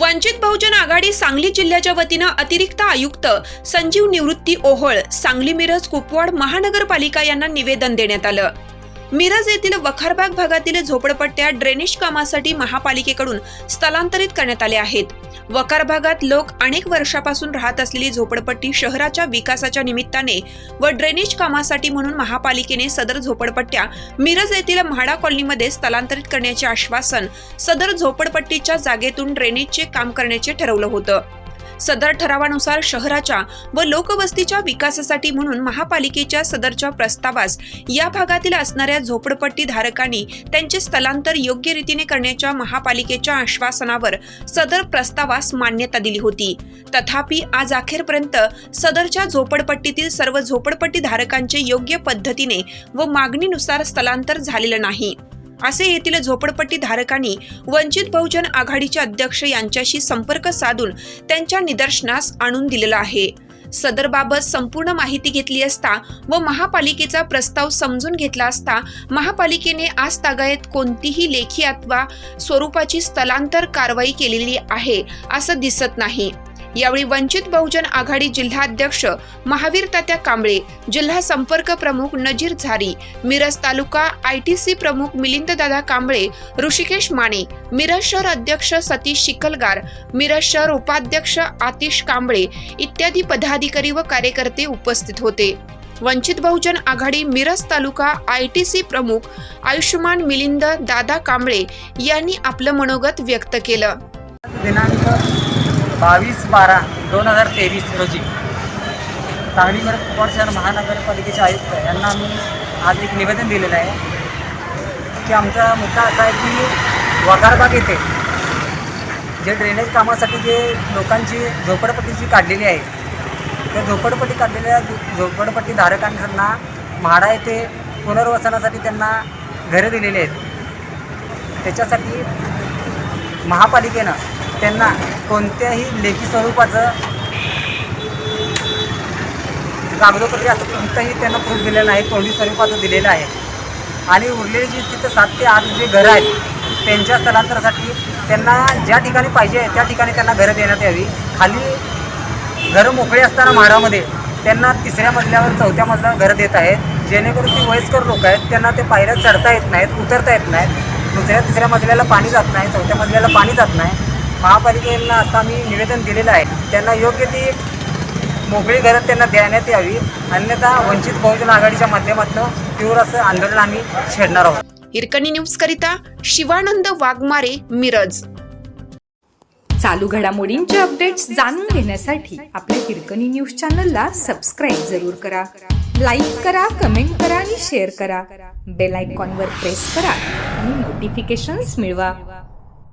वंचित बहुजन आघाडी सांगली जिल्ह्याच्या वतीनं अतिरिक्त आयुक्त संजीव निवृत्ती ओहळ सांगली मिरज कुपवाड महानगरपालिका यांना निवेदन देण्यात आलं. मिरज येथील वखारबाग भागातील झोपडपट्ट्या ड्रेनेज कामासाठी महापालिकेकडून स्थलांतरित करण्यात आले आहेत. वकार भागात लोक अनेक वर्षापासून राहत असलेली झोपडपट्टी शहराच्या विकासाच्या निमित्ताने व ड्रेनेज कामासाठी म्हणून महापालिकेने सदर झोपडपट्ट्या मिरज येथील म्हाडा कॉलनीमध्ये स्थलांतरित करण्याचे आश्वासन सदर झोपडपट्टीच्या जागेतून ड्रेनेजचे काम करण्याचे ठरवलं होतं. सदर ठरावानुसार शहराच्या व लोकवस्तीच्या विकासासाठी म्हणून महापालिकेच्या सदरच्या प्रस्तावास या भागातील असणाऱ्या झोपडपट्टी धारकांनी त्यांचे स्थलांतर योग्य रीतीने करण्याच्या महापालिकेच्या आश्वासनावर सदर प्रस्तावास मान्यता दिली होती. तथापि आज अखेरपर्यंत सदरच्या झोपडपट्टीतील सर्व झोपडपट्टी धारकांचे योग्य पद्धतीने व मागणीनुसार स्थलांतर झालेलं नाही. असे येथील झोपडपट्टी धारकांनी वंचित बहुजन आघाडीचे अध्यक्ष यांच्याशी संपर्क साधून त्यांच्या निदर्शनास आणून दिलेला आहे. सदरबाबत संपूर्ण माहिती घेतली असता व महापालिकेचा प्रस्ताव समजून घेतला असता महापालिकेने आज तागायत कोणतीही लेखी अथवा स्वरूपाची स्थलांतर कारवाई केलेली आहे असं दिसत नाही. यावेळी वंचित बहुजन आघाडी जिल्हाध्यक्ष महावीर तात्या कांबळे जिल्हा संपर्क प्रमुख Nazir Jhari Miraj taluka I T C प्रमुख मिलिंद दादा कांबळे ऋषिकेश माने मिरज शहर अध्यक्ष सतीश शिकलगार मिरज शहर उपाध्यक्ष आतिश कांबळे इत्यादी पदाधिकारी व कार्यकर्ते उपस्थित होते. Vanchit Bahujan Aghadi Miraj taluka I T C प्रमुख आयुष्यमान मिलिंद दादा कांबळे यांनी आपलं मनोगत व्यक्त केलं. दिनांक बावीस बारा दोन हजार तेवीस रोजी. सांगली मिरज शहर महानगरपालिकेचे आयुक्त यांना आम्ही आज एक निवेदन दिलेलं आहे की आमचा मुद्दा असा आहे की वगारबाग येथे जे ड्रेनेज कामासाठी जे लोकांची झोपडपट्टी जी काढलेली आहे त्या झोपडपट्टी काढलेल्या झोपडपट्टी धारकांना म्हाडा येथे पुनर्वसनासाठी त्यांना घरं दिलेली आहेत. त्याच्यासाठी महापालिकेनं त्यांना कोणत्याही लेखी स्वरूपाचं कागदोपत्री असं कोणतंही त्यांना प्रूफ दिलेलं नाही तोंडी स्वरूपाचं दिलेलं आहे. आणि उरलेली जी तिथं सात ते आठ जे घरं आहेत त्यांच्या स्थलांतरासाठी त्यांना ज्या ठिकाणी पाहिजे त्या ठिकाणी त्यांना घरं देण्यात यावी. खाली घरं मोकळी असताना म्हाडामध्ये त्यांना तिसऱ्या मजल्यावर चौथ्या मजल्यावर घरं देत आहेत. जेणेकरून ती वयस्कर लोक आहेत त्यांना ते पायऱ्या चढता येत नाहीत उतरता येत नाहीत. दुसऱ्या तिसऱ्या मजल्याला पाणी जात नाही चौथ्या मजल्याला पाणी जात नाही. महापालिकेला असं आम्ही निवेदन दिलेलं आहे. त्यांना योग्य ती मोकळी घरं त्यांना देण्यात यावी. अन्यथा वंचित बहुजन आघाडीच्या माध्यमातून तीव्र असं आंदोलन आम्ही छेडणार आहोत. हिरकणी न्यूज करिता शिवानंद वाघमारे मिरज. चालू घडामोडींचे अपडेट्स जाणून घेण्यासाठी आपल्या हिरकणी न्यूज चॅनलला सबस्क्राईब जरूर करा. लाईक करा कमेंट करा आणि शेअर करा. बेल आयकॉनवर प्रेस करा आणि नोटिफिकेशन्स मिळवा.